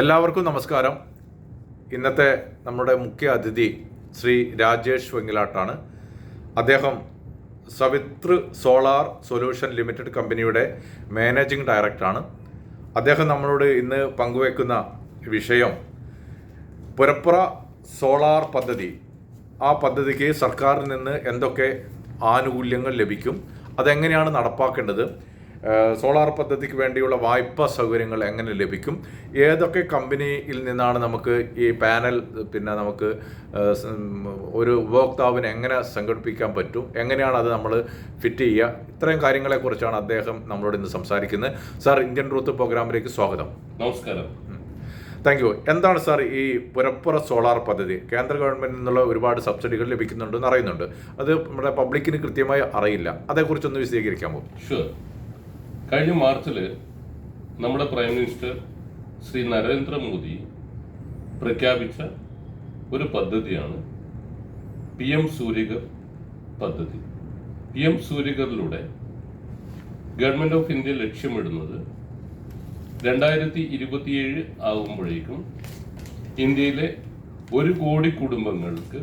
എല്ലാവർക്കും നമസ്കാരം. ഇന്നത്തെ നമ്മുടെ മുഖ്യ അതിഥി ശ്രീ രാജേഷ് വെങ്ങിലാട്ടാണ് അദ്ദേഹം സവിത്ര സോളാർ സൊല്യൂഷൻ ലിമിറ്റഡ് കമ്പനിയുടെ മാനേജിംഗ് ഡയറക്ടറാണ്. അദ്ദേഹം നമ്മളോട് ഇന്ന് പങ്കുവെക്കുന്ന വിഷയം പുരപ്പുറ സോളാർ പദ്ധതി. ആ പദ്ധതിക്ക് സർക്കാരിൽ നിന്ന് എന്തൊക്കെ ആനുകൂല്യങ്ങൾ ലഭിക്കും? അതെങ്ങനെയാണ് നടപ്പാക്കേണ്ടത്? സോളാർ പദ്ധതിക്ക് വേണ്ടിയുള്ള വായ്പാ സൗകര്യങ്ങൾ എങ്ങനെ ലഭിക്കും? ഏതൊക്കെ കമ്പനിയിൽ നിന്നാണ് നമുക്ക് ഈ പാനൽ പിന്നെ നമുക്ക് ഒരു ഉപഭോക്താവിനെ എങ്ങനെ സംഘടിപ്പിക്കാൻ പറ്റും? എങ്ങനെയാണ് അത് നമ്മൾ ഫിറ്റ് ചെയ്യുക? ഇത്രയും കാര്യങ്ങളെക്കുറിച്ചാണ് അദ്ദേഹം നമ്മളോട് ഇന്ന് സംസാരിക്കുന്നത്. സാർ ഇന്ത്യൻ റൂത്ത് പ്രോഗ്രാമിലേക്ക് സ്വാഗതം. നമസ്കാരം. Thank U. എന്താണ് സാർ ഈ പുരപ്പുറ സോളാർ പദ്ധതി? കേന്ദ്ര ഗവൺമെന്റിൽ നിന്നുള്ള ഒരുപാട് സബ്സിഡികൾ ലഭിക്കുന്നുണ്ടെന്ന് അറിയുന്നുണ്ട് അത് നമ്മുടെ പബ്ലിക്കിന് കൃത്യമായി അറിയില്ല. അതേക്കുറിച്ചൊന്ന് വിശദീകരിക്കാമോ? ഷുവർ കഴിഞ്ഞ മാർച്ചിൽ നമ്മുടെ പ്രൈം മിനിസ്റ്റർ ശ്രീ നരേന്ദ്രമോദി പ്രഖ്യാപിച്ച ഒരു പദ്ധതിയാണ് പി എം സൂര്യഗർ പദ്ധതി. പി എം സൂര്യഗറിലൂടെ ഗവൺമെന്റ് ഓഫ് ഇന്ത്യ ലക്ഷ്യമിടുന്നത് രണ്ടായിരത്തി ഇരുപത്തിയേഴ് ആകുമ്പോഴേക്കും ഇന്ത്യയിലെ ഒരു കോടി കുടുംബങ്ങൾക്ക്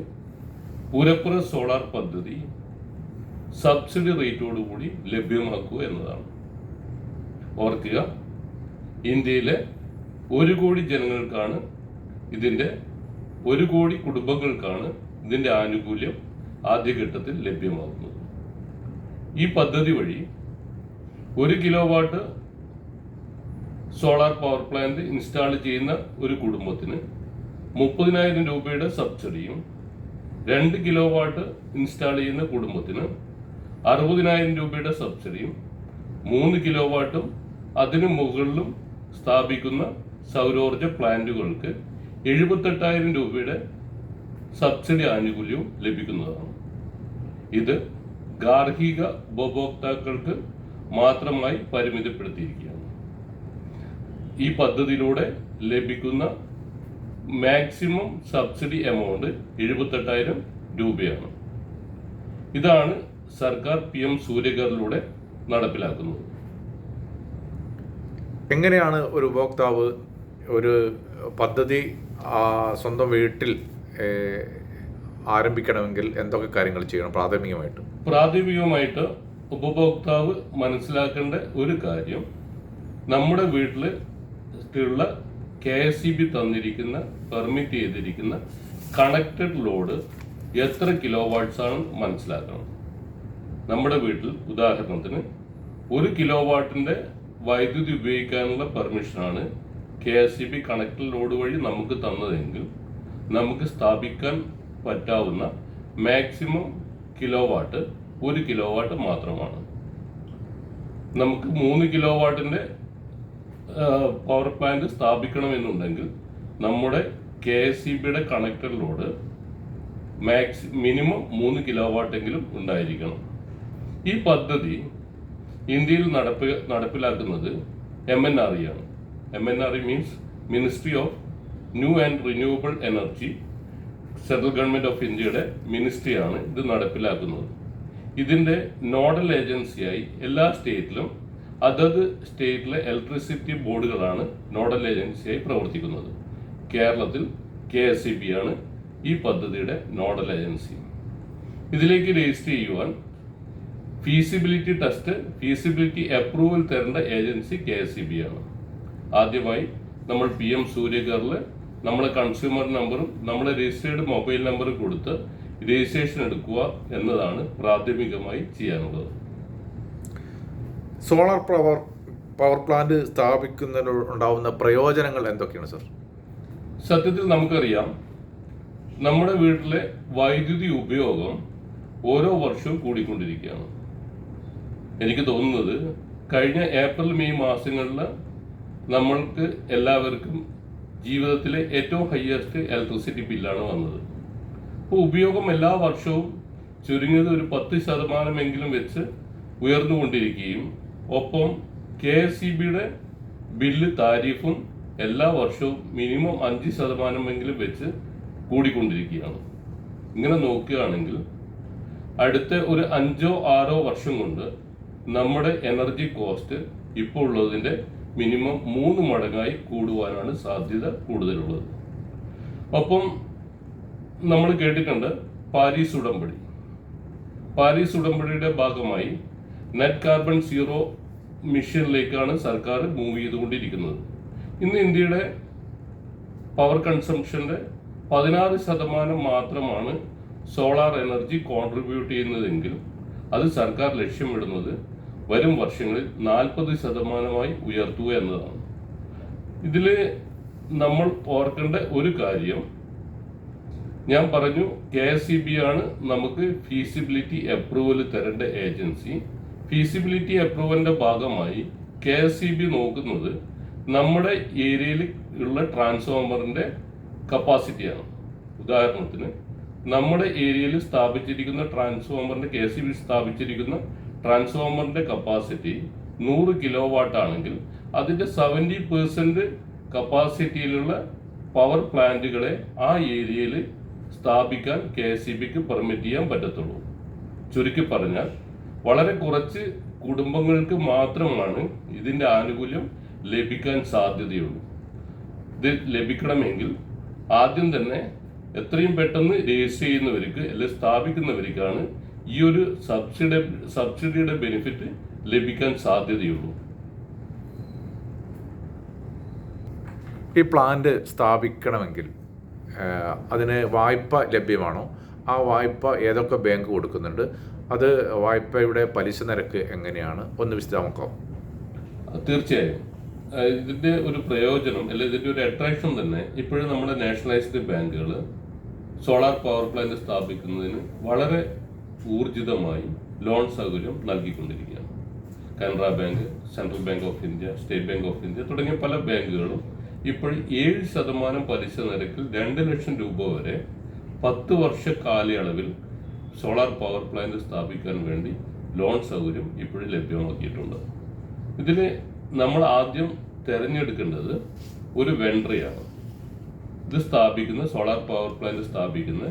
പുരപ്പുറ സോളാർ പദ്ധതി സബ്സിഡി റേറ്റോടുകൂടി ലഭ്യമാക്കുക എന്നതാണ്. ഓർക്കുക. ഇന്ത്യയിലെ ഒരു കോടി ജനങ്ങൾക്കാണ് ഇതിന്റെ ഒരു കോടി കുടുംബങ്ങൾക്കാണ് ഇതിന്റെ ആനുകൂല്യം ആദ്യഘട്ടത്തിൽ ലഭ്യമാകുന്നത്. ഈ പദ്ധതി വഴി ഒരു kilo watt solar power plant install ചെയ്യുന്ന ഒരു കുടുംബത്തിന് മുപ്പതിനായിരം രൂപയുടെ സബ്സിഡിയും രണ്ട് കിലോ വാട്ട് ഇൻസ്റ്റാൾ ചെയ്യുന്ന കുടുംബത്തിന് അറുപതിനായിരം രൂപയുടെ സബ്സിഡിയും മൂന്ന് കിലോ വാട്ടും അതിനു മുകളിലും സ്ഥാപിക്കുന്ന സൗരോർജ പ്ലാന്റുകൾക്ക് എഴുപത്തെട്ടായിരം രൂപയുടെ സബ്സിഡി ആനുകൂല്യവും ലഭിക്കുന്നതാണ്. ഇത് ഗാർഹിക ഉപഭോക്താക്കൾക്ക് മാത്രമായി പരിമിതപ്പെടുത്തിയിരിക്കുകയാണ്. ഈ പദ്ധതിയിലൂടെ ലഭിക്കുന്ന മാക്സിമം സബ്സിഡി എമൗണ്ട് എഴുപത്തെട്ടായിരം രൂപയാണ്. ഇതാണ് സർക്കാർ പി എം സൂര്യഗറിലൂടെ നടപ്പിലാക്കുന്നത്. എങ്ങനെയാണ് ഒരു ഉപഭോക്താവ് ഒരു പദ്ധതി സ്വന്തം വീട്ടിൽ ആരംഭിക്കണമെങ്കിൽ എന്തൊക്കെ കാര്യങ്ങൾ ചെയ്യണം പ്രാഥമികമായിട്ട്? പ്രാഥമികമായിട്ട് ഉപഭോക്താവ് മനസ്സിലാക്കേണ്ട ഒരു കാര്യം നമ്മുടെ വീട്ടിൽ ഉള്ള കെ എസ് ഇ ബി തന്നിരിക്കുന്ന പെർമിറ്റ് ചെയ്തിരിക്കുന്ന കണക്റ്റഡ് ലോഡ് എത്ര കിലോ വാട്ട്സ് ആണ് മനസ്സിലാക്കണം. നമ്മുടെ വീട്ടിൽ ഉദാഹരണത്തിന് ഒരു കിലോ വാട്ടിന്റെ വൈദ്യുതി ഉപയോഗിക്കാനുള്ള പെർമിഷനാണ് K S C B connected load വഴി നമുക്ക് തന്നതെങ്കിൽ നമുക്ക് സ്ഥാപിക്കാൻ പറ്റാവുന്ന മാക്സിമം കിലോ വാട്ട് ഒരു കിലോ വാട്ട് മാത്രമാണ്. നമുക്ക് മൂന്ന് കിലോ വാട്ടിന്റെ പവർ പ്ലാന്റ് സ്ഥാപിക്കണമെന്നുണ്ടെങ്കിൽ നമ്മുടെ കെ എസ് സി ബിയുടെ കണക്ടഡ് ലോഡ് മാക്സി മിനിമം മൂന്ന് കിലോ വാട്ടെങ്കിലും ഉണ്ടായിരിക്കണം. ഈ പദ്ധതി ഇന്ത്യയിൽ നടപ്പ് നടപ്പിലാക്കുന്നത് എം എൻ ആർ ഇ ആണ്. M N R E means ministry of new and renewable energy central government of ഇന്ത്യയുടെ മിനിസ്ട്രിയാണ് ഇത് നടപ്പിലാക്കുന്നത്. ഇതിന്റെ നോഡൽ ഏജൻസിയായി എല്ലാ സ്റ്റേറ്റിലും അതത് സ്റ്റേറ്റിലെ ഇലക്ട്രിസിറ്റി ബോർഡുകളാണ് നോഡൽ ഏജൻസിയായി പ്രവർത്തിക്കുന്നത്. കേരളത്തിൽ കെ എസ് ബി ആണ് ഈ പദ്ധതിയുടെ നോഡൽ ഏജൻസി ഇതിലേക്ക് രജിസ്റ്റർ ചെയ്യുവാൻ ഫീസിബിലിറ്റി ടെസ്റ്റ് ഫീസിബിലിറ്റി അപ്രൂവൽ തരേണ്ട agency K S C B ആണ്. ആദ്യമായി നമ്മൾ പി എം സൂര്യഗറിൽ നമ്മളെ കൺസ്യൂമർ നമ്പറും നമ്മളെ രജിസ്റ്റേർഡ് മൊബൈൽ നമ്പറും കൊടുത്ത് രജിസ്ട്രേഷൻ എടുക്കുക എന്നതാണ് പ്രാഥമികമായി ചെയ്യാനുള്ളത്. സോളാർ പവർ പവർ പ്ലാന്റ് സ്ഥാപിക്കുന്നതിനുണ്ടാവുന്ന പ്രയോജനങ്ങൾ എന്തൊക്കെയാണ് സർ സത്യത്തിൽ നമുക്കറിയാം. നമ്മുടെ വീട്ടിലെ വൈദ്യുതി ഉപയോഗം ഓരോ വർഷവും കൂടിക്കൊണ്ടിരിക്കുകയാണ്. എനിക്ക് തോന്നുന്നത് കഴിഞ്ഞ ഏപ്രിൽ മെയ് മാസങ്ങളിൽ നമ്മൾക്ക് എല്ലാവർക്കും ജീവിതത്തിലെ ഏറ്റവും ഹയസ്റ്റ് ഇലക്ട്രിസിറ്റി ബില്ലാണ് വന്നത്. അപ്പോൾ ഉപയോഗം എല്ലാ വർഷവും ചുരുങ്ങിയത് ഒരു പത്ത് ശതമാനമെങ്കിലും വെച്ച് ഉയർന്നുകൊണ്ടിരിക്കുകയും ഒപ്പം കെ എസ് സി ബിയുടെ ബില്ല് താരിഫും എല്ലാ വർഷവും മിനിമം അഞ്ച് ശതമാനമെങ്കിലും വെച്ച് കൂടിക്കൊണ്ടിരിക്കുകയാണ്. ഇങ്ങനെ നോക്കുകയാണെങ്കിൽ അടുത്ത ഒരു അഞ്ചോ ആറോ വർഷം കൊണ്ട് നമ്മുടെ എനർജി കോസ്റ്റ് ഇപ്പോൾ ഉള്ളതിന്റെ മിനിമം മൂന്ന് മടങ്ങായി കൂടുവാനാണ് സാധ്യത കൂടുതലുള്ളത്. ഒപ്പം നമ്മൾ കേട്ടിട്ടുണ്ട് പാരീസ് ഉടമ്പടി. പാരീസ് ഉടമ്പടിയുടെ ഭാഗമായി നെറ്റ് കാർബൺ സീറോ മിഷനിലേക്കാണ് സർക്കാർ മൂവ് ചെയ്തുകൊണ്ടിരിക്കുന്നത്. ഇന്ന് ഇന്ത്യയുടെ പവർ കൺസംഷന്റെ പതിനാറ് ശതമാനം മാത്രമാണ് സോളാർ എനർജി കോൺട്രിബ്യൂട്ട് ചെയ്യുന്നതെങ്കിൽ അത് സർക്കാർ ലക്ഷ്യമിടുന്നത് വരും വർഷങ്ങളിൽ നാൽപ്പത് ശതമാനമായി ഉയർത്തുക എന്നതാണ്. ഇതിൽ നമ്മൾ ഓർക്കേണ്ട ഒരു കാര്യം ഞാൻ പറഞ്ഞു കെ എസ് ബി ആണ് നമുക്ക് ഫീസിബിലിറ്റി അപ്രൂവൽ തരേണ്ട ഏജൻസി ഫീസിബിലിറ്റി അപ്രൂവലിന്റെ ഭാഗമായി കെ എസ് ബി നോക്കുന്നത് നമ്മുടെ ഏരിയയിൽ ഉള്ള ട്രാൻസ്ഫോമറിന്റെ കപ്പാസിറ്റിയാണ്. ഉദാഹരണത്തിന് നമ്മുടെ ഏരിയയിൽ സ്ഥാപിച്ചിരിക്കുന്ന ട്രാൻസ്ഫോമറിന്റെ കെ സി ബി സ്ഥാപിച്ചിരിക്കുന്ന ട്രാൻസ്ഫോമറിന്റെ കപ്പാസിറ്റി നൂറ് കിലോ വാട്ട് ആണെങ്കിൽ അതിന്റെ സെവന്റി പെർസെന്റ് കപ്പാസിറ്റിയിലുള്ള പവർ പ്ലാന്റുകളെ ആ ഏരിയയിൽ സ്ഥാപിക്കാൻ കെ എസ് സി ബിക്ക് പെർമിറ്റ് ചെയ്യാൻ പറ്റത്തുള്ളൂ. ചുരുക്കി പറഞ്ഞാൽ വളരെ കുറച്ച് കുടുംബങ്ങൾക്ക് മാത്രമാണ് ഇതിന്റെ ആനുകൂല്യം ലഭിക്കാൻ സാധ്യതയുള്ളൂ. ഇത് ലഭിക്കണമെങ്കിൽ ആദ്യം തന്നെ എത്രയും പെട്ടെന്ന് രജിസ്റ്റർ ചെയ്യുന്നവർക്ക് അല്ലെങ്കിൽ സ്ഥാപിക്കുന്നവർക്കാണ് ഈ ഒരു സബ്സിഡി സബ്സിഡിയുടെ ബെനിഫിറ്റ് ലഭിക്കാൻ സാധ്യതയുള്ളൂ. ഈ പ്ലാന്റ് സ്ഥാപിക്കണമെങ്കിൽ അതിന് വായ്പ ലഭ്യമാണോ? ആ വായ്പ ഏതൊക്കെ ബാങ്ക് കൊടുക്കുന്നുണ്ട്? അത് വായ്പയുടെ പലിശ നിരക്ക് എങ്ങനെയാണ്? ഒന്ന് വിശദമാക്കാം തീർച്ചയായും. ഇതിന്റെ ഒരു പ്രയോജനം അല്ലെങ്കിൽ ഇതിന്റെ ഒരു അട്രാക്ഷൻ തന്നെ ഇപ്പോഴും നമ്മുടെ നാഷണലൈസ്ഡ് ബാങ്കുകൾ സോളാർ പവർ പ്ലാന്റ് സ്ഥാപിക്കുന്നതിന് വളരെ ഊർജിതമായി ലോൺ സൗകര്യം നൽകിക്കൊണ്ടിരിക്കുകയാണ്. Canara bank central bank of India state bank of India തുടങ്ങിയ പല ബാങ്കുകളും ഇപ്പോൾ ഏഴ് ശതമാനം പലിശ നിരക്കിൽ രണ്ട് ലക്ഷം രൂപ വരെ പത്ത് വർഷ കാലയളവിൽ സോളാർ പവർ പ്ലാന്റ് സ്ഥാപിക്കാൻ വേണ്ടി ലോൺ സൗകര്യം ഇപ്പോഴും ലഭ്യമാക്കിയിട്ടുണ്ട്. ഇതിൽ നമ്മൾ ആദ്യം തിരഞ്ഞെടുക്കേണ്ടത് ഒരു വെൻഡറിയാണ്. ഇത് സ്ഥാപിക്കുന്ന സോളാർ പവർ പ്ലാന്റ് സ്ഥാപിക്കുന്ന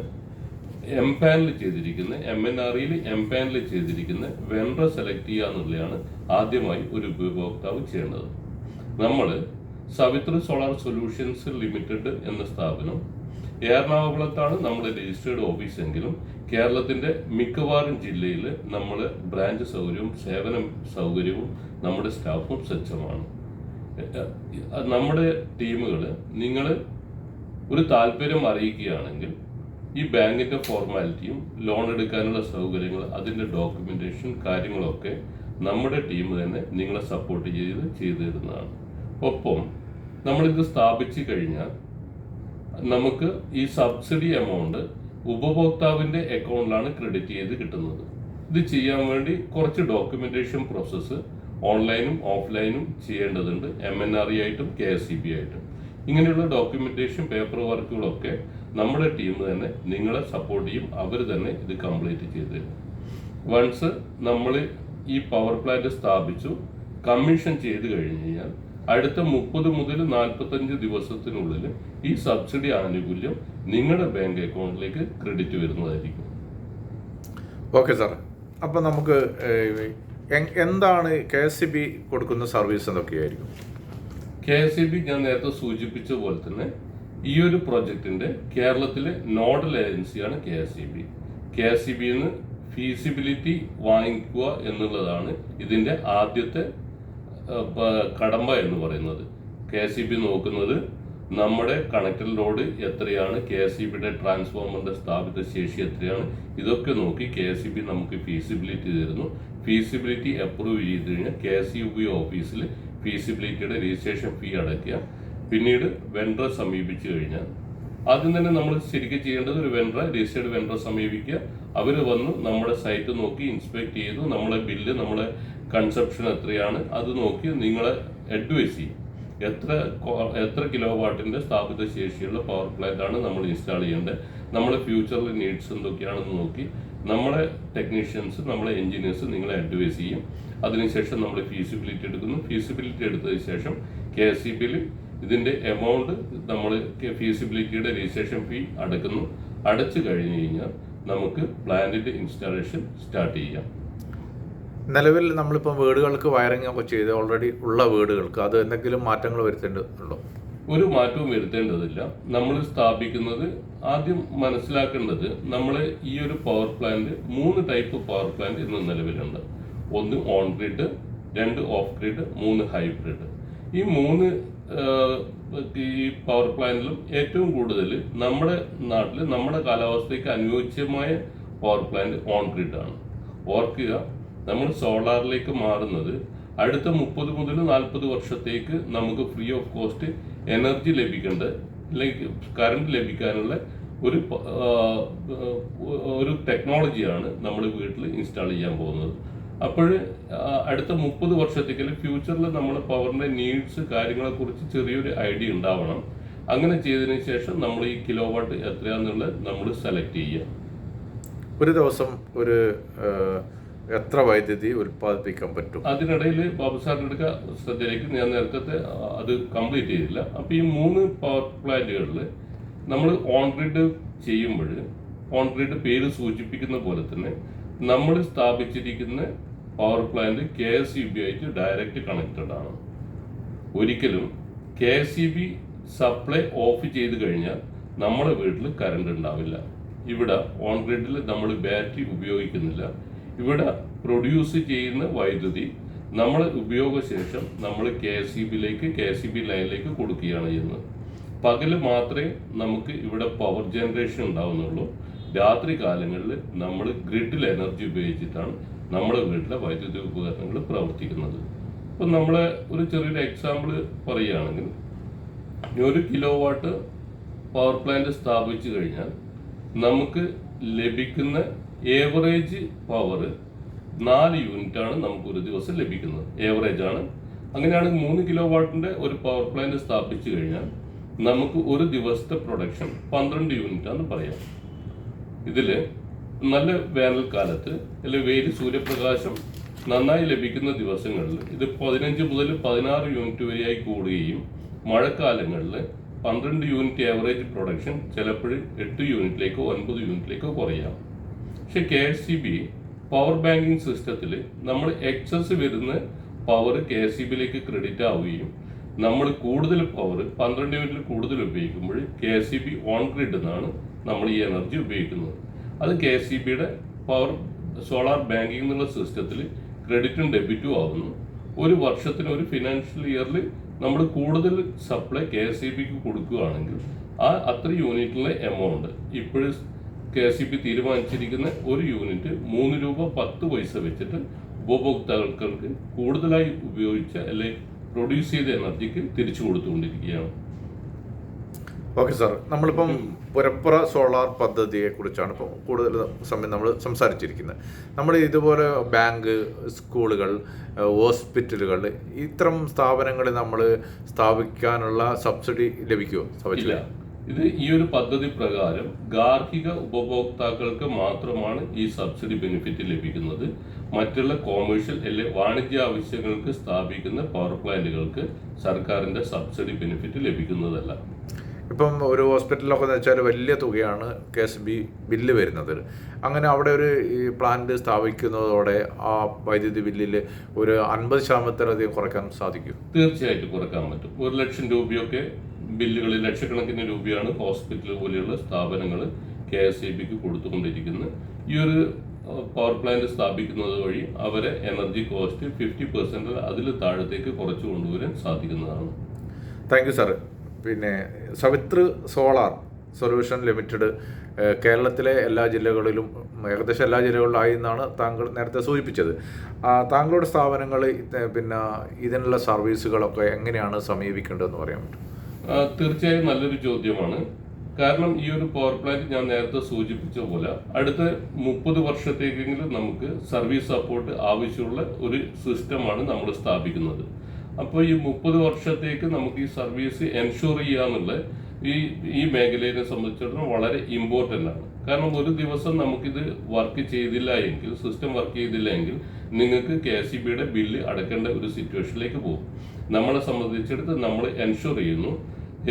എം പാനൽ ചെയ്തിരിക്കുന്ന M N R M panel ചെയ്തിരിക്കുന്ന വെണ്ടർ സെലക്ട് ചെയ്യുക എന്നുള്ളതാണ് ആദ്യമായി ഒരു ഉപഭോക്താവ് ചെയ്യേണ്ടത്. നമ്മൾ സവിത്ര സോളാർ സൊല്യൂഷൻസ് ലിമിറ്റഡ് എന്ന സ്ഥാപനം എറണാകുളത്താണ് നമ്മുടെ രജിസ്റ്റേർഡ് ഓഫീസ് എങ്കിലും കേരളത്തിന്റെ മിക്കവാറും ജില്ലയിൽ നമ്മൾ ബ്രാഞ്ച് സൗകര്യവും സേവന സൗകര്യവും നമ്മുടെ സ്റ്റാഫും സജ്ജമാണ്. നമ്മുടെ ടീമുകൾ നിങ്ങൾ ഒരു താല്പര്യം അറിയിക്കുകയാണെങ്കിൽ ഈ ബാങ്കിന്റെ ഫോർമാലിറ്റിയും ലോൺ എടുക്കാനുള്ള സൗകര്യങ്ങൾ അതിന്റെ ഡോക്യുമെന്റേഷൻ കാര്യങ്ങളൊക്കെ നമ്മുടെ ടീം തന്നെ നിങ്ങളെ സപ്പോർട്ട് ചെയ്ത് ചെയ്തു തരുന്നതാണ് ഒപ്പം നമ്മളിത് സ്ഥാപിച്ചു കഴിഞ്ഞാൽ നമുക്ക് ഈ സബ്സിഡി എമൗണ്ട് ഉപഭോക്താവിന്റെ അക്കൗണ്ടിലാണ് ക്രെഡിറ്റ് ചെയ്ത് കിട്ടുന്നത്. ഇത് ചെയ്യാൻ വേണ്ടി കുറച്ച് ഡോക്യുമെന്റേഷൻ പ്രോസസ്സ് ഓൺലൈനും ഓഫ്ലൈനും ചെയ്യേണ്ടതുണ്ട്. എം എൻ ആർ ഇ ആയിട്ടും കെ എസ് സി ബി ആയിട്ടും. ഇങ്ങനെയുള്ള ഡോക്യുമെന്റേഷൻ പേപ്പർ വർക്കുകളൊക്കെ നമ്മുടെ ടീം തന്നെ നിങ്ങളെ സപ്പോർട്ട് ചെയ്യും. അവർ തന്നെ ഇത് കംപ്ലീറ്റ് ചെയ്ത് തരും. വൺസ് നമ്മൾ ഈ പവർ പ്ലാന്റ് സ്ഥാപിച്ചു കമ്മീഷൻ ചെയ്ത് കഴിഞ്ഞ് കഴിഞ്ഞാൽ അടുത്ത മുപ്പത് മുതൽ നാൽപ്പത്തഞ്ച് ദിവസത്തിനുള്ളിൽ ഈ സബ്സിഡി ആനുകൂല്യം നിങ്ങളുടെ ബാങ്ക് അക്കൗണ്ടിലേക്ക് ക്രെഡിറ്റ് വരുന്നതായിരിക്കും. ഓക്കെ സാർ അപ്പം നമുക്ക് എന്താണ് കെ എസ് സി ബി കൊടുക്കുന്ന സർവീസ് എന്തൊക്കെയായിരിക്കും കെ എസ് സി ബി ഞാൻ നേരത്തെ സൂചിപ്പിച്ച പോലെ തന്നെ ഈ ഒരു പ്രൊജക്ടിന്റെ കേരളത്തിലെ നോഡൽ ഏജൻസിയാണ് K S E B. K S E നിന്ന് ഫീസിബിലിറ്റി വാങ്ങിക്കുക എന്നുള്ളതാണ് ഇതിന്റെ ആദ്യത്തെ കടമ്പ എന്ന് പറയുന്നത്. കെ എസ് ഇ ബി നോക്കുന്നത് നമ്മുടെ കണക്റ്റർ ലോഡ് എത്രയാണ് കെ എസ് ഇ ബിയുടെ ട്രാൻസ്ഫോമറിന്റെ സ്ഥാപിത ശേഷി എത്രയാണ് ഇതൊക്കെ നോക്കി കെ എസ് ഇ ബി നമുക്ക് ഫീസിബിലിറ്റി തരുന്നു. ഫീസിബിലിറ്റി അപ്രൂവ് ചെയ്ത് കഴിഞ്ഞാൽ കെ എസ് ഇ ബി ഓഫീസിൽ ഫീസിബിലിറ്റിയുടെ രജിസ്ട്രേഷൻ ഫീ അടയ്ക്കുക. പിന്നീട് വെണ്ടറെ സമീപിച്ചു കഴിഞ്ഞാൽ ആദ്യം തന്നെ നമ്മൾ ശരിക്കും ചെയ്യേണ്ടത് ഒരു വെണ്ടറെ രജിസ്റ്റേർഡ് വെണ്ടറെ സമീപിക്കുക. അവർ വന്ന് നമ്മുടെ സൈറ്റ് നോക്കി ഇൻസ്പെക്ട് ചെയ്തു. നമ്മളെ ബില്ല് നമ്മളെ കൺസപ്ഷൻ എത്രയാണ് അത് നോക്കി നിങ്ങളെ അഡ്വൈസ് ചെയ്യും. എത്ര എത്ര കിലോ വാട്ടിന്റെ സ്ഥാപിത ശേഷിയുള്ള പവർ പ്ലാന്റ് ആണ് നമ്മൾ ഇൻസ്റ്റാൾ ചെയ്യേണ്ടത്. നമ്മുടെ ഫ്യൂച്ചറിൽ നീഡ്സ് എന്തൊക്കെയാണെന്ന് നോക്കി നമ്മളെ ടെക്നീഷ്യൻസ് നമ്മളെ എഞ്ചിനീയേഴ്സ് നിങ്ങളെ അഡ്വൈസ് ചെയ്യും. അതിനുശേഷം നമ്മൾ ഫീസിബിലിറ്റി എടുക്കുന്നു. ഫീസിബിലിറ്റി എടുത്തതിന് ശേഷം കെ എസ് സി ബിയിൽ ഇതിന്റെ എമൗണ്ട് നമ്മൾ ഫീസിബിലിറ്റിയുടെ രജിസ്ട്രേഷൻ ഫീ അടക്കുന്നു. അടച്ചു കഴിഞ്ഞു കഴിഞ്ഞാൽ നമുക്ക് പ്ലാന്റിന്റെ ഇൻസ്റ്റാളേഷൻ സ്റ്റാർട്ട് ചെയ്യാം. നിലവിൽ നമ്മളിപ്പോൾ വീടുകൾക്ക് വയറിംഗ് ഒക്കെ ചെയ്ത് ഓൾറെഡി ഉള്ള വീടുകൾക്ക് അത് എന്തെങ്കിലും മാറ്റങ്ങൾ വരുത്തേണ്ടതുണ്ടോ ഒരു മാറ്റവും വരുത്തേണ്ടതില്ല. നമ്മൾ സ്ഥാപിക്കുന്നത് ആദ്യം മനസ്സിലാക്കേണ്ടത് നമ്മൾ ഈ ഒരു പവർ പ്ലാന്റ് മൂന്ന് ടൈപ്പ് പവർ പ്ലാന്റ് ഇന്ന് നിലവിലുണ്ട്. ഒന്ന് ഓൺ ഗ്രിഡ് രണ്ട് ഓഫ് ഗ്രിഡ് മൂന്ന് ഹൈബ്രിഡ് ഈ മൂന്ന് ഈ പവർ പ്ലാന്റിലും ഏറ്റവും കൂടുതൽ നമ്മുടെ നാട്ടിൽ നമ്മുടെ കാലാവസ്ഥയ്ക്ക് അനുയോജ്യമായ പവർ പ്ലാന്റ് കോൺക്രീറ്റ് ആണ്. ഓർക്കുക നമ്മൾ സോളാറിലേക്ക് മാറുന്നത് അടുത്ത മുപ്പത് മുതൽ നാൽപ്പത് വർഷത്തേക്ക് നമുക്ക് ഫ്രീ ഓഫ് കോസ്റ്റ് എനർജി ലഭിക്കേണ്ട അല്ലെങ്കിൽ കറണ്ട് ലഭിക്കാനുള്ള ഒരു ഒരു ടെക്നോളജിയാണ് നമ്മൾ വീട്ടിൽ ഇൻസ്റ്റാൾ ചെയ്യാൻ പോകുന്നത്. അപ്പോൾ അടുത്ത മുപ്പത് വർഷത്തേക്ക് അല്ലെങ്കിൽ ഫ്യൂച്ചറിൽ നമ്മൾ പവറിന്റെ നീഡ്സ് കാര്യങ്ങളെ കുറിച്ച് ചെറിയൊരു ഐഡിയ ഉണ്ടാവണം. അങ്ങനെ ചെയ്തതിന് ശേഷം നമ്മൾ ഈ കിലോ വാട്ട് എത്രയാന്നുള്ളത് നമ്മൾ സെലക്ട് ചെയ്യുക. ഒരു ദിവസം ഒരു എത്ര വൈദ്യുതി ഉൽപ്പാദിപ്പിക്കാൻ പറ്റും? അതിനിടയിൽ ബാബു സാറിന്റെ അടുക്ക ശ്രദ്ധയിലേക്ക് ഞാൻ നേരത്തെ അത് കംപ്ലീറ്റ് ചെയ്തില്ല. അപ്പൊ ഈ മൂന്ന് പവർ പ്ലാന്റുകളിൽ നമ്മൾ ഓൺ ഗ്രിഡ് ചെയ്യുമ്പോൾ ഓൺ ഗ്രിഡ് പേര് സൂചിപ്പിക്കുന്ന പോലെ തന്നെ നമ്മൾ സ്ഥാപിച്ചിരിക്കുന്ന power plant K S E B ആയിട്ട് ഡയറക്റ്റ് കണക്റ്റഡ് ആണ്. ഒരിക്കലും K S E B supply off ചെയ്ത് കഴിഞ്ഞാൽ നമ്മുടെ വീട്ടിൽ കറണ്ട് ഉണ്ടാവില്ല. ഇവിടെ ഓൺ ഗ്രിഡിൽ നമ്മൾ ബാറ്ററി ഉപയോഗിക്കുന്നില്ല. ഇവിടെ പ്രൊഡ്യൂസ് ചെയ്യുന്ന വൈദ്യുതി നമ്മൾ ഉപയോഗശേഷം നമ്മൾ കെ എസ് ഇ ബിയിലേക്ക് കെ എസ് ഇ ബി ലൈനിലേക്ക് കൊടുക്കുകയാണ് ചെയ്യുന്നത്. പകൽ മാത്രമേ നമുക്ക് ഇവിടെ പവർ ജനറേഷൻ ഉണ്ടാവുന്നുള്ളൂ. രാത്രി കാലങ്ങളിൽ നമ്മൾ ഗ്രിഡിൽ എനർജി ഉപയോഗിച്ചിട്ടാണ് നമ്മുടെ വീട്ടിലെ വൈദ്യുതി ഉപകരണങ്ങൾ പ്രവർത്തിക്കുന്നത്. ഇപ്പം നമ്മളെ ഒരു ചെറിയൊരു എക്സാമ്പിൾ പറയുകയാണെങ്കിൽ ഒരു കിലോ വാട്ട് പവർ പ്ലാന്റ് സ്ഥാപിച്ചു കഴിഞ്ഞാൽ നമുക്ക് ലഭിക്കുന്ന ഏവറേജ് പവർ നാല് ആണ് നമുക്ക് ഒരു ദിവസം ലഭിക്കുന്നത്. ഏവറേജ് ആണ്. അങ്ങനെയാണെങ്കിൽ മൂന്ന് കിലോ വാട്ടിന്റെ ഒരു പവർ പ്ലാന്റ് സ്ഥാപിച്ചു കഴിഞ്ഞാൽ നമുക്ക് ഒരു ദിവസത്തെ പ്രൊഡക്ഷൻ പന്ത്രണ്ട് യൂണിറ്റ് ആണെന്ന് പറയാം. ഇതിൽ നല്ല വേനൽക്കാലത്ത് അല്ലെങ്കിൽ വെയിൽ സൂര്യപ്രകാശം നന്നായി ലഭിക്കുന്ന ദിവസങ്ങളിൽ ഇത് പതിനഞ്ച് മുതൽ പതിനാറ് യൂണിറ്റ് വരെയായി കൂടുകയും മഴക്കാലങ്ങളിൽ പന്ത്രണ്ട് യൂണിറ്റ് ആവറേജ് പ്രൊഡക്ഷൻ ചിലപ്പോൾ എട്ട് യൂണിറ്റിലേക്കോ ഒൻപത് യൂണിറ്റിലേക്കോ കുറയാം. പക്ഷെ K S C B power banking സിസ്റ്റത്തിൽ നമ്മൾ എക്സസ് വരുന്ന പവർ കെ എസ് സി ബിയിലേക്ക് ക്രെഡിറ്റ് ആവുകയും നമ്മൾ കൂടുതൽ പവർ പന്ത്രണ്ട് യൂണിറ്റിൽ കൂടുതൽ ഉപയോഗിക്കുമ്പോൾ K S C B on grid എന്നാണ് നമ്മൾ ഈ എനർജി ഉപയോഗിക്കുന്നത്. അത് കെ എസ് സി ബിയുടെ പവർ സോളാർ ബാങ്കിങ് എന്നുള്ള സിസ്റ്റത്തിൽ ക്രെഡിറ്റും ഡെബിറ്റും ആവുന്നു. ഒരു വർഷത്തിന് ഒരു ഫിനാൻഷ്യൽ ഇയറിൽ നമ്മൾ കൂടുതൽ സപ്ലൈ കെ എസ് സി ബിക്ക് കൊടുക്കുകയാണെങ്കിൽ ആ അത്ര യൂണിറ്റിലെ എമൗണ്ട്. ഇപ്പോഴും കെ എസ് ഇ ബി തീരുമാനിച്ചിരിക്കുന്ന ഒരു യൂണിറ്റ് മൂന്ന് രൂപ പത്ത് പൈസ വെച്ചിട്ട് ഉപഭോക്താക്കൾക്ക് കൂടുതലായി ഉപയോഗിച്ച അല്ലെങ്കിൽ പ്രൊഡ്യൂസ് ചെയ്ത എനർജിക്ക് തിരിച്ചു കൊടുത്തുകൊണ്ടിരിക്കുകയാണ്. Okay sir. നമ്മളിപ്പം പുരപ്പുറ സോളാർ പദ്ധതിയെ കുറിച്ചാണ് ഇപ്പോൾ കൂടുതൽ സമയം നമ്മൾ സംസാരിച്ചിരിക്കുന്നത്. നമ്മൾ ഇതുപോലെ ബാങ്ക് സ്കൂളുകൾ ഹോസ്പിറ്റലുകൾ ഇത്തരം സ്ഥാപനങ്ങളിൽ നമ്മൾ സ്ഥാപിക്കാനുള്ള സബ്സിഡി ലഭിക്കുമോ സഭയിൽ ഇത് ഈ ഒരു പദ്ധതി പ്രകാരം ഗാർഹിക ഉപഭോക്താക്കൾക്ക് മാത്രമാണ് ഈ സബ്സിഡി ബെനിഫിറ്റ് ലഭിക്കുന്നത്. മറ്റുള്ള കോമേഴ്ഷ്യൽ അല്ലെ വാണിജ്യ ആവശ്യങ്ങൾക്ക് സ്ഥാപിക്കുന്ന പവർ പ്ലാന്റുകൾക്ക് സർക്കാരിന്റെ സബ്സിഡി ബെനിഫിറ്റ് ലഭിക്കുന്നതല്ല. ഇപ്പം ഒരു ഹോസ്പിറ്റലിലൊക്കെ എന്ന് വെച്ചാൽ വലിയ തുകയാണ് കെ എസ് ബി ബില്ല് വരുന്നത്. അങ്ങനെ അവിടെ ഒരു ഈ പ്ലാന്റ് സ്ഥാപിക്കുന്നതോടെ ആ വൈദ്യുതി ബില്ലിൽ ഒരു അൻപത് ശതമാനത്തിലധികം കുറയ്ക്കാൻ സാധിക്കും. തീർച്ചയായിട്ടും കുറയ്ക്കാൻ പറ്റും. ഒരു ലക്ഷം രൂപയൊക്കെ ബില്ലുകളിൽ ലക്ഷക്കണക്കിന് രൂപയാണ് ഹോസ്പിറ്റൽ പോലെയുള്ള സ്ഥാപനങ്ങൾ കെ എസ് ഇ ബിക്ക് കൊടുത്തുകൊണ്ടിരിക്കുന്നത്. ഈ ഒരു പവർ പ്ലാന്റ് സ്ഥാപിക്കുന്നത് വഴി അവരെ എനർജി കോസ്റ്റ് ഫിഫ്റ്റി പെർസെന്റ് അതിൽ താഴത്തേക്ക് കുറച്ച് കൊണ്ടുവരാൻ സാധിക്കുന്നതാണ്. താങ്ക് യു സാർ പിന്നെ സവിത്ര് സോളാർ സൊല്യൂഷൻ ലിമിറ്റഡ് കേരളത്തിലെ എല്ലാ ജില്ലകളിലും ഏകദേശം എല്ലാ ജില്ലകളിലായി എന്നാണ് താങ്കൾ നേരത്തെ സൂചിപ്പിച്ചത്. താങ്കളുടെ സ്ഥാപനങ്ങൾ പിന്നെ ഇതിനുള്ള സർവീസുകളൊക്കെ എങ്ങനെയാണ് സമീപിക്കേണ്ടതെന്ന് പറയാൻ പറ്റും? തീർച്ചയായും നല്ലൊരു ചോദ്യമാണ്. കാരണം ഈ ഒരു പവർ പ്ലാന്റ് ഞാൻ നേരത്തെ സൂചിപ്പിച്ച പോലെ അടുത്ത മുപ്പത് വർഷത്തേക്കെങ്കിലും നമുക്ക് സർവീസ് സപ്പോർട്ട് ആവശ്യമുള്ള ഒരു സിസ്റ്റമാണ് നമ്മൾ സ്ഥാപിക്കുന്നത്. അപ്പോൾ ഈ മുപ്പത് വർഷത്തേക്ക് നമുക്ക് ഈ സർവീസ് എൻഷുർ ചെയ്യാന്നുള്ള ഈ ഈ മേഖലയെ സംബന്ധിച്ചിടത്തോളം വളരെ ഇമ്പോർട്ടന്റ് ആണ്. കാരണം ഒരു ദിവസം നമുക്കിത് വർക്ക് ചെയ്തില്ല എങ്കിൽ സിസ്റ്റം വർക്ക് ചെയ്തില്ല എങ്കിൽ നിങ്ങൾക്ക് കെ സി ബിയുടെ ബില്ല് അടക്കേണ്ട ഒരു സിറ്റുവേഷനിലേക്ക് പോകും. നമ്മളെ സംബന്ധിച്ചിടത്ത് നമ്മൾ എൻഷുർ ചെയ്യുന്നു.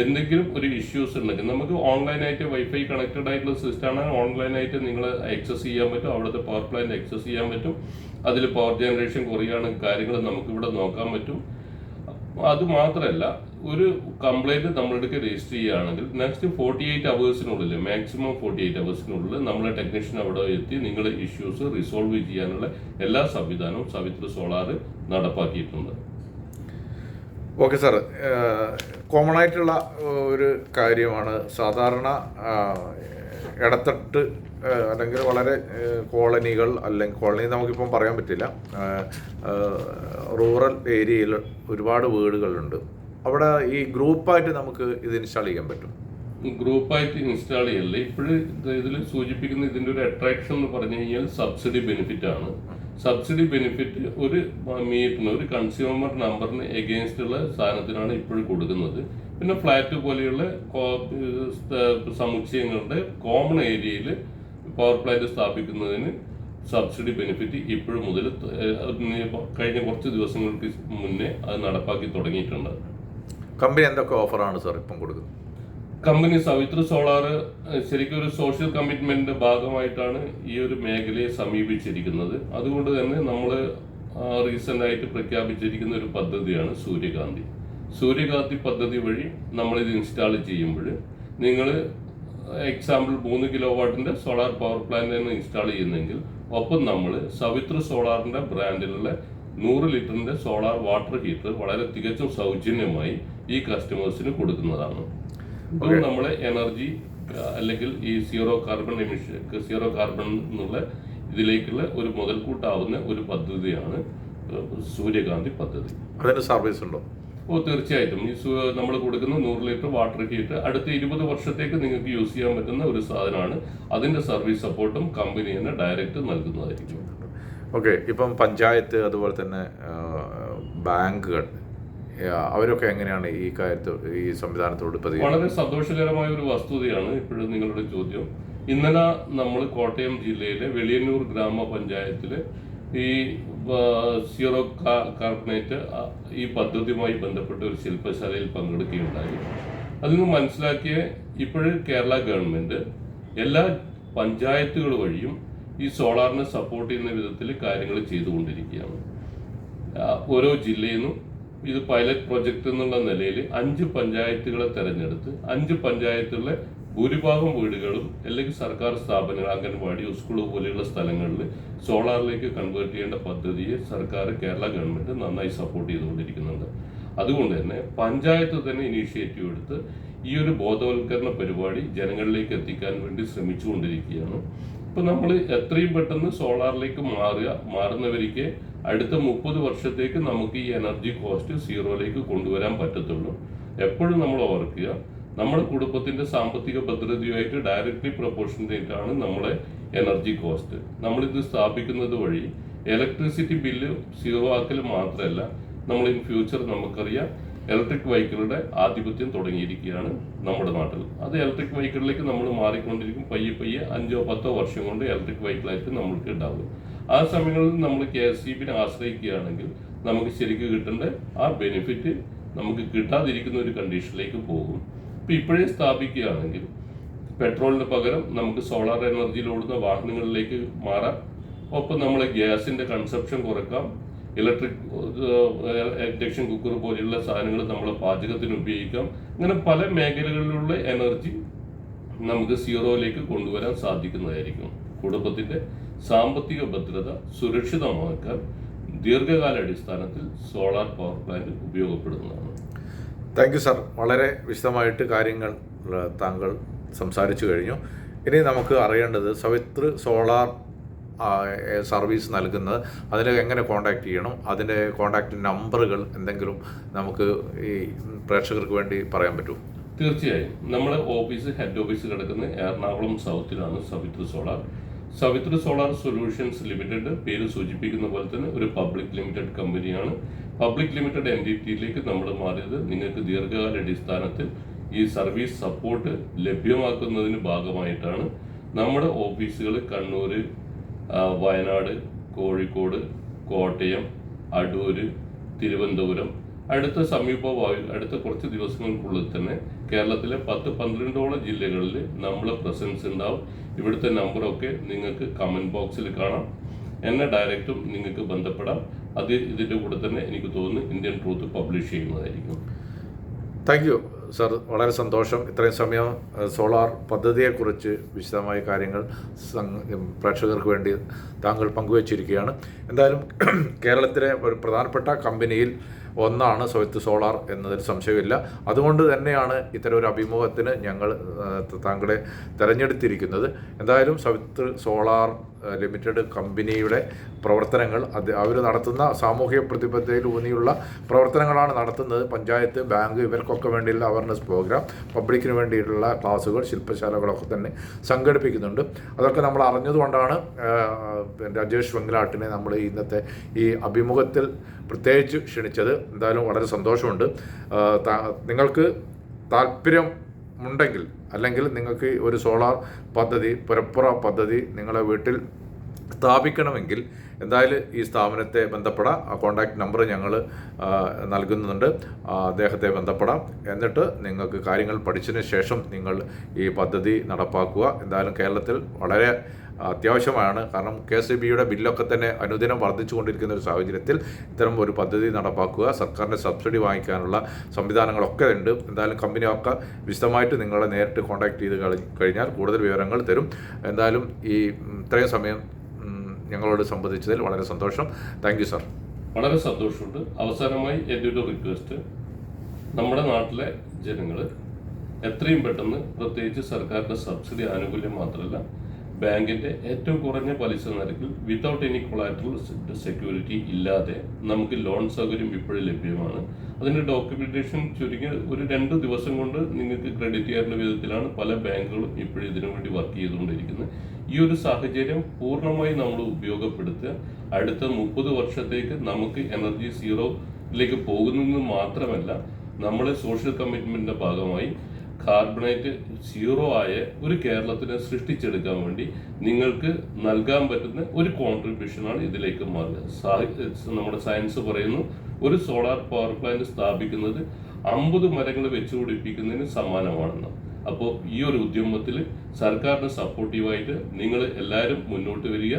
എന്തെങ്കിലും ഒരു ഇഷ്യൂസ് ഉണ്ടെങ്കിൽ നമുക്ക് ഓൺലൈനായിട്ട് വൈഫൈ കണക്റ്റഡ് ആയിട്ടുള്ള സിസ്റ്റമാണ് ഓൺലൈനായിട്ട് നിങ്ങൾ ആക്സസ് ചെയ്യാൻ പറ്റും. അവിടുത്തെ പവർ പ്ലാന്റ് ആക്സസ് ചെയ്യാൻ പറ്റും. അതിൽ പവർ ജനറേഷൻ കുറയാണ് കാര്യങ്ങൾ നമുക്കിവിടെ നോക്കാൻ പറ്റും. അത് മാത്രമല്ല ഒരു കംപ്ലൈന്റ് നമ്മളെടുക്ക് രജിസ്റ്റർ ചെയ്യുകയാണെങ്കിൽ നെക്സ്റ്റ് ഫോർട്ടി എയ്റ്റ് അവേഴ്സിനുള്ളിൽ മാക്സിമം ഫോർട്ടി എയ്റ്റ് അവേഴ്സിനുള്ളിൽ നമ്മളെ ടെക്നീഷ്യൻ അവിടെ എത്തി നിങ്ങളുടെ ഇഷ്യൂസ് റിസോൾവ് ചെയ്യാനുള്ള എല്ലാ സംവിധാനവും സവിത്ര സോളാർ നടപ്പാക്കിയിട്ടുണ്ട്. ഓക്കെ സാർ കോമൺ ആയിട്ടുള്ള ഒരു കാര്യമാണ് സാധാരണ ഇടത്തട്ട് അല്ലെങ്കിൽ വളരെ കോളനികൾ അല്ലെങ്കിൽ കോളനി നമുക്കിപ്പം പറയാൻ പറ്റില്ല. റൂറൽ ഏരിയയിൽ ഒരുപാട് വീടുകളുണ്ട്. അവിടെ ഈ ഗ്രൂപ്പായിട്ട് നമുക്ക് ഇത് ഇൻസ്റ്റാൾ ചെയ്യാൻ പറ്റും. ഗ്രൂപ്പായിട്ട് ഇൻസ്റ്റാൾ ചെയ്യല്ല? ഇപ്പോഴും ഇതിൽ സൂചിപ്പിക്കുന്ന ഇതിന്റെ ഒരു അട്രാക്ഷൻ എന്ന് പറഞ്ഞു കഴിഞ്ഞാൽ സബ്സിഡി ബെനിഫിറ്റ് ആണ്. സബ്സിഡി ബെനിഫിറ്റ് ഒരു മീറ്ററിന് ഒരു കൺസ്യൂമർ നമ്പറിന് എഗെയിൻസ്റ്റ് ഉള്ള സാധനത്തിനാണ് ഇപ്പോഴും കൊടുക്കുന്നത്. പിന്നെ ഫ്ലാറ്റ് പോലെയുള്ള സമുച്ചയങ്ങളുടെ കോമൺ ഏരിയയിൽ പവർ പ്ലാന്റ് സ്ഥാപിക്കുന്നതിന് സബ്സിഡി ബെനിഫിറ്റ് ഇപ്പോഴും മുതൽ കഴിഞ്ഞ കുറച്ച് ദിവസങ്ങൾക്ക് മുന്നേ അത് നടപ്പാക്കി തുടങ്ങിയിട്ടുണ്ട്. കമ്പനി എന്തൊക്കെ ഓഫറാണ് സാർ ഇപ്പം കൊടുക്കുന്നത്? കമ്പനി സവിത്ര സോളാർ ശരിക്കും ഒരു സോഷ്യൽ കമ്മിറ്റ്മെന്റിന്റെ ഭാഗമായിട്ടാണ് ഈ ഒരു മേഖലയെ സമീപിച്ചിരിക്കുന്നത്. അതുകൊണ്ട് തന്നെ നമ്മൾ റീസെന്റ് ആയിട്ട് പ്രഖ്യാപിച്ചിരിക്കുന്ന ഒരു പദ്ധതിയാണ് സൂര്യകാന്തി. സൂര്യകാന്തി പദ്ധതി വഴി നമ്മളിത് ഇൻസ്റ്റാൾ ചെയ്യുമ്പോൾ നിങ്ങൾ എക്സാമ്പിൾ മൂന്ന് കിലോ വാട്ടിന്റെ സോളാർ പവർ പ്ലാന്റാണ് ഇൻസ്റ്റാൾ ചെയ്യുന്നെങ്കിൽ ഒപ്പം നമ്മൾ സവിത്ര സോളാറിന്റെ ബ്രാൻഡിലുള്ള നൂറ് ലിറ്ററിന്റെ സോളാർ വാട്ടർ ഹീറ്റർ വളരെ തികച്ചും സൗജന്യമായി ഈ കസ്റ്റമേഴ്സിന് കൊടുക്കുന്നതാണ്. അപ്പോൾ നമ്മളെ എനർജി അല്ലെങ്കിൽ ഈ zero carbon emission zero carbon എന്നുള്ള ഇതിലേക്കുള്ള ഒരു മുതൽക്കൂട്ടാവുന്ന ഒരു പദ്ധതിയാണ് സൂര്യകാന്തി പദ്ധതി. അതിന് സർവീസ് ഉണ്ടോ? ഓ തീർച്ചയായിട്ടും. ഈ നമ്മൾ കൊടുക്കുന്ന നൂറ് ലിറ്റർ വാട്ടർ ഹീറ്റർ അടുത്ത ഇരുപത് വർഷത്തേക്ക് നിങ്ങൾക്ക് യൂസ് ചെയ്യാൻ പറ്റുന്ന ഒരു സാധനമാണ്. അതിന്റെ സർവീസ് സപ്പോർട്ടും കമ്പനി തന്നെ ഡയറക്റ്റ് നൽകുന്നതായിരിക്കും. ഓക്കെ ഇപ്പം പഞ്ചായത്ത് അതുപോലെ തന്നെ ബാങ്കുകൾ അവരൊക്കെ എങ്ങനെയാണ് ഈ കാര്യത്തിൽ ഈ സംവിധാനത്തോട് വളരെ സന്തോഷകരമായ ഒരു വസ്തുതയാണ് ഇപ്പോഴും നിങ്ങളുടെ ചോദ്യം. ഇന്നലെ നമ്മൾ കോട്ടയം ജില്ലയിലെ വെളിയന്നൂർ ഗ്രാമപഞ്ചായത്തിൽ ഈ സീറോ കാർബണേറ്റ് ഈ പദ്ധതിയുമായി ബന്ധപ്പെട്ട ഒരു ശില്പശാലയിൽ പങ്കെടുക്കുകയുണ്ടായി. അതിൽ നിന്ന് മനസ്സിലാക്കിയ ഇപ്പോഴും കേരള ഗവൺമെന്റ് എല്ലാ പഞ്ചായത്തുകൾ വഴിയും ഈ സോളാറിനെ സപ്പോർട്ട് ചെയ്യുന്ന വിധത്തിൽ കാര്യങ്ങൾ ചെയ്തുകൊണ്ടിരിക്കുകയാണ്. ഓരോ ജില്ലയിൽ നിന്നും ഇത് പൈലറ്റ് പ്രോജക്റ്റ് എന്നുള്ള നിലയിൽ അഞ്ച് പഞ്ചായത്തുകളെ തെരഞ്ഞെടുത്ത് അഞ്ച് പഞ്ചായത്തുകളിലെ ഭൂരിഭാഗം വീടുകളും അല്ലെങ്കിൽ സർക്കാർ സ്ഥാപനങ്ങൾ അംഗൻവാടി സ്കൂൾ പോലെയുള്ള സ്ഥലങ്ങളിൽ സോളാറിലേക്ക് കൺവേർട്ട് ചെയ്യേണ്ട പദ്ധതിയെ സർക്കാർ കേരള ഗവൺമെന്റ് നന്നായി സപ്പോർട്ട് ചെയ്തുകൊണ്ടിരിക്കുന്നുണ്ട്. അതുകൊണ്ട് തന്നെ പഞ്ചായത്ത് തന്നെ ഇനീഷ്യേറ്റീവ് എടുത്ത് ഈ ഒരു ബോധവൽക്കരണ പരിപാടി ജനങ്ങളിലേക്ക് എത്തിക്കാൻ വേണ്ടി ശ്രമിച്ചുകൊണ്ടിരിക്കുകയാണ്. ഇപ്പൊ നമ്മൾ എത്രയും പെട്ടെന്ന് സോളാറിലേക്ക് മാറുക മാറുന്നവർക്ക് അടുത്ത മുപ്പത് വർഷത്തേക്ക് നമുക്ക് ഈ എനർജി കോസ്റ്റ് സീറോയിലേക്ക് കൊണ്ടുവരാൻ പറ്റത്തുള്ളൂ. എപ്പോഴും നമ്മൾ ഓർക്കുക നമ്മുടെ കുടുംബത്തിന്റെ സാമ്പത്തിക ഭദ്രതയുമായിട്ട് ഡയറക്ട്ലി പ്രൊപ്പോർഷനേറ്റ് ആണ് നമ്മളെ എനർജി കോസ്റ്റ് നമ്മളിത് സ്ഥാപിക്കുന്നത് വഴി ഇലക്ട്രിസിറ്റി ബില്ല് സീറോ ആക്കൽ മാത്രമല്ല നമ്മൾ ഇൻ ഫ്യൂച്ചർ നമുക്കറിയാം ഇലക്ട്രിക് വെഹിക്കിളുടെ ആധിപത്യം തുടങ്ങിയിരിക്കുകയാണ് നമ്മുടെ നാട്ടിൽ. അത് ഇലക്ട്രിക് വെഹിക്കിളിലേക്ക് നമ്മൾ മാറിക്കൊണ്ടിരിക്കും പയ്യെ പയ്യെ അഞ്ചോ പത്തോ വർഷം കൊണ്ട് ഇലക്ട്രിക് വെഹിക്കിളായിട്ട് നമ്മൾക്ക് ഉണ്ടാവും. ആ സമയങ്ങളിൽ നമ്മൾ കെ എസ് സി ബിനെ ആശ്രയിക്കുകയാണെങ്കിൽ നമുക്ക് ശരിക്കും കിട്ടേണ്ട ആ ബെനിഫിറ്റ് നമുക്ക് കിട്ടാതിരിക്കുന്ന ഒരു കണ്ടീഷനിലേക്ക് പോകും. ഇപ്പൊ ഇപ്പോഴേ സ്ഥാപിക്കുകയാണെങ്കിൽ പെട്രോളിന് പകരം നമുക്ക് സോളാർ എനർജിയിൽ ഓടുന്ന വാഹനങ്ങളിലേക്ക് മാറാം. ഒപ്പം നമ്മളെ ഗ്യാസിന്റെ കൺസപ്ഷൻ കുറക്കാം. ഇലക്ട്രിക് ഇൻഡക്ഷൻ കുക്കർ പോലെയുള്ള സാധനങ്ങൾ നമ്മളെ പാചകത്തിന് ഉപയോഗിക്കാം. അങ്ങനെ പല മേഖലകളിലുള്ള എനർജി നമുക്ക് സീറോയിലേക്ക് കൊണ്ടുവരാൻ സാധിക്കുന്നതായിരിക്കും. കുടുംബത്തിന്റെ സാമ്പത്തിക ഭദ്രത സുരക്ഷിതമാക്കാൻ ദീർഘകാല അടിസ്ഥാനത്തിൽ solar power plant ഉപയോഗപ്പെടുന്നതാണ്. Thank you sir. വളരെ വിശദമായിട്ട് കാര്യങ്ങൾ താങ്കൾ സംസാരിച്ചു കഴിഞ്ഞു. ഇനി നമുക്ക് അറിയേണ്ടത് സവിത്ര സോളാർ സർവീസ് നൽകുന്നത്. അതിൽ എങ്ങനെ കോൺടാക്ട് ചെയ്യണം? അതിന്റെ കോൺടാക്റ്റ് നമ്പറുകൾ എന്തെങ്കിലും നമുക്ക് ഈ പ്രേക്ഷകർക്ക് വേണ്ടി പറയാൻ പറ്റുമോ? തീർച്ചയായും. നമ്മുടെ ഓഫീസ് ഹെഡ് ഓഫീസ് കിടക്കുന്ന Ernakulam സൗത്തിലാണ് Savitra solar. Savitra solar solutions limited പേര് സൂചിപ്പിക്കുന്ന പോലെ തന്നെ ഒരു പബ്ലിക് ലിമിറ്റഡ് കമ്പനിയാണ്. പബ്ലിക് ലിമിറ്റഡ് എന്റിറ്റിയിലേക്ക് നമ്മൾ മാറിയത് നിങ്ങൾക്ക് ദീർഘകാല അടിസ്ഥാനത്തിൽ ഈ സർവീസ് സപ്പോർട്ട് ലഭ്യമാക്കുന്നതിന് ഭാഗമായിട്ടാണ്. നമ്മുടെ ഓഫീസുകൾ കണ്ണൂർ വയനാട് കോഴിക്കോട് കോട്ടയം അടൂര് തിരുവനന്തപുരം. അടുത്ത സമീപ അടുത്ത കുറച്ച് ദിവസങ്ങൾക്കുള്ളിൽ തന്നെ കേരളത്തിലെ പത്ത് പന്ത്രണ്ടോളം ജില്ലകളിൽ നമ്മളെ പ്രസൻസ് ഉണ്ടാവും. ഇവിടുത്തെ നമ്പറൊക്കെ നിങ്ങൾക്ക് കമന്റ് ബോക്സിൽ കാണാം. എന്നെ ഡയറക്റ്റും നിങ്ങൾക്ക് ബന്ധപ്പെടാം. അത് ഇതിന്റെ കൂടെ തന്നെ എനിക്ക് തോന്നുന്നു ഇന്ത്യൻ ട്രൂത്ത് പബ്ലിഷ് ചെയ്യുന്നതായിരിക്കും. താങ്ക് യു സർ വളരെ സന്തോഷം. ഇത്രയും സമയം സോളാർ പദ്ധതിയെക്കുറിച്ച് വിശദമായ കാര്യങ്ങൾ പ്രേക്ഷകർക്ക് വേണ്ടി താങ്കൾ പങ്കുവച്ചിരിക്കുകയാണ്. എന്തായാലും കേരളത്തിലെ ഒരു പ്രധാനപ്പെട്ട കമ്പനിയിൽ ഒന്നാണ് സ്വയത്ത് സോളാർ എന്നതിൽ സംശയമില്ല. അതുകൊണ്ട് തന്നെയാണ് ഇത്തരം ഒരു അഭിമുഖത്തിന് ഞങ്ങൾ താങ്കളെ തിരഞ്ഞെടുത്തിരിക്കുന്നത്. എന്തായാലും സവിത്ത് സോളാർ ലിമിറ്റഡ് കമ്പനിയുടെ പ്രവർത്തനങ്ങൾ അത് അവർ നടത്തുന്ന സാമൂഹിക പ്രതിബദ്ധതയിൽ ഊന്നിയുള്ള പ്രവർത്തനങ്ങളാണ് നടത്തുന്നത്. പഞ്ചായത്ത് ബാങ്ക് ഇവർക്കൊക്കെ വേണ്ടിയുള്ള അവയർനെസ് പ്രോഗ്രാം പബ്ലിക്കിന് വേണ്ടിയിട്ടുള്ള ക്ലാസ്സുകൾ ശില്പശാലകളൊക്കെ തന്നെ സംഘടിപ്പിക്കുന്നുണ്ട്. അതൊക്കെ നമ്മൾ അറിഞ്ഞതുകൊണ്ടാണ് രാജേഷ് വെങ്കലാട്ടിനെ നമ്മൾ ഇന്നത്തെ ഈ അഭിമുഖത്തിൽ പ്രത്യേകിച്ച് ക്ഷണിച്ചത്. എന്തായാലും വളരെ സന്തോഷമുണ്ട്. നിങ്ങൾക്ക് താല്പര്യം ഉണ്ടെങ്കിൽ അല്ലെങ്കിൽ നിങ്ങൾക്ക് ഒരു സോളാർ പദ്ധതി പുരപ്പുറ പദ്ധതി നിങ്ങളെ വീട്ടിൽ സ്ഥാപിക്കണമെങ്കിൽ എന്തായാലും ഈ സ്ഥാപനത്തെ ബന്ധപ്പെടാം. ആ കോൺടാക്ട് നമ്പർ ഞങ്ങൾ നൽകുന്നുണ്ട്. അദ്ദേഹത്തെ ബന്ധപ്പെടാം. എന്നിട്ട് നിങ്ങൾക്ക് കാര്യങ്ങൾ പഠിച്ചതിന് ശേഷം നിങ്ങൾ ഈ പദ്ധതി നടപ്പാക്കുക. എന്തായാലും കേരളത്തിൽ വളരെ അത്യാവശ്യമാണ്. കാരണം കെ എസ് ബിയുടെ ബില്ലൊക്കെ തന്നെ അനുദിനം വർദ്ധിച്ചുകൊണ്ടിരിക്കുന്ന ഒരു സാഹചര്യത്തിൽ ഇത്തരം ഒരു പദ്ധതി നടപ്പാക്കുക സർക്കാരിന്റെ സബ്സിഡി വാങ്ങിക്കാനുള്ള സംവിധാനങ്ങളൊക്കെ ഉണ്ട്. എന്തായാലും കമ്പനിയൊക്കെ വിശദമായിട്ട് നിങ്ങളെ നേരിട്ട് കോൺടാക്ട് ചെയ്ത് കഴിഞ്ഞാൽ കൂടുതൽ വിവരങ്ങൾ തരും. എന്തായാലും ഈ ഇത്രയും സമയം ഞങ്ങളോട് സംബന്ധിച്ചതിൽ വളരെ സന്തോഷം. താങ്ക് യു സാർ വളരെ സന്തോഷമുണ്ട്. അവസാനമായി എന്റെ ഒരു റിക്വസ്റ്റ് നമ്മുടെ നാട്ടിലെ ജനങ്ങൾ എത്രയും പെട്ടെന്ന് പ്രത്യേകിച്ച് സർക്കാരിന്റെ സബ്സിഡി ആനുകൂല്യം മാത്രമല്ല ബാങ്കിന്റെ ഏറ്റവും കുറഞ്ഞ പലിശ നിരക്കിൽ വിതൗട്ട് എനി കൊളാറ്ററൽ സെക്യൂരിറ്റി ഇല്ലാതെ നമുക്ക് ലോൺ സൗകര്യം ഇപ്പോഴും ലഭ്യമാണ്. അതിന്റെ ഡോക്യുമെന്റേഷൻ ചുരുങ്ങി ഒരു രണ്ട് ദിവസം കൊണ്ട് നിങ്ങൾക്ക് ക്രെഡിറ്റ് ചെയ്യേണ്ട വിധത്തിലാണ് പല ബാങ്കുകളും ഇപ്പോഴും ഇതിനു വേണ്ടി വർക്ക് ചെയ്തുകൊണ്ടിരിക്കുന്നത്. ഈ ഒരു സാഹചര്യം പൂർണമായി നമ്മൾ ഉപയോഗപ്പെടുത്തുക. അടുത്ത മുപ്പത് വർഷത്തേക്ക് നമുക്ക് എനർജി സീറോയിലേക്ക് പോകുന്നതെന്ന് മാത്രമല്ല നമ്മളെ സോഷ്യൽ കമ്മിറ്റ്മെന്റിന്റെ ഭാഗമായി കാർബണേറ്റ് സീറോ ആയ ഒരു കേരളത്തിനെ സൃഷ്ടിച്ചെടുക്കാൻ വേണ്ടി നിങ്ങൾക്ക് നൽകാൻ പറ്റുന്ന ഒരു കോൺട്രിബ്യൂഷനാണ് ഇതിലേക്ക് മാറുക. നമ്മുടെ സയൻസ് പറയുന്നു ഒരു സോളാർ പവർ പ്ലാന്റ് സ്ഥാപിക്കുന്നത് അമ്പത് മരങ്ങൾ വെച്ചു പിടിപ്പിക്കുന്നതിന് സമാനമാണെന്ന്. അപ്പോൾ ഈ ഒരു ഉദ്യമത്തിൽ സർക്കാരിന് സപ്പോർട്ടീവായിട്ട് നിങ്ങൾ എല്ലാവരും മുന്നോട്ട് വരിക.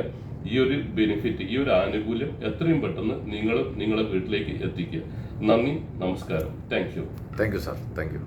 ഈ ഒരു ബെനിഫിറ്റ് ഈ ഒരു ആനുകൂല്യം എത്രയും പെട്ടെന്ന് നിങ്ങൾ നിങ്ങളുടെ വീട്ടിലേക്ക് എത്തിക്കുക. നന്ദി നമസ്കാരം. Thank you thank you sir thank you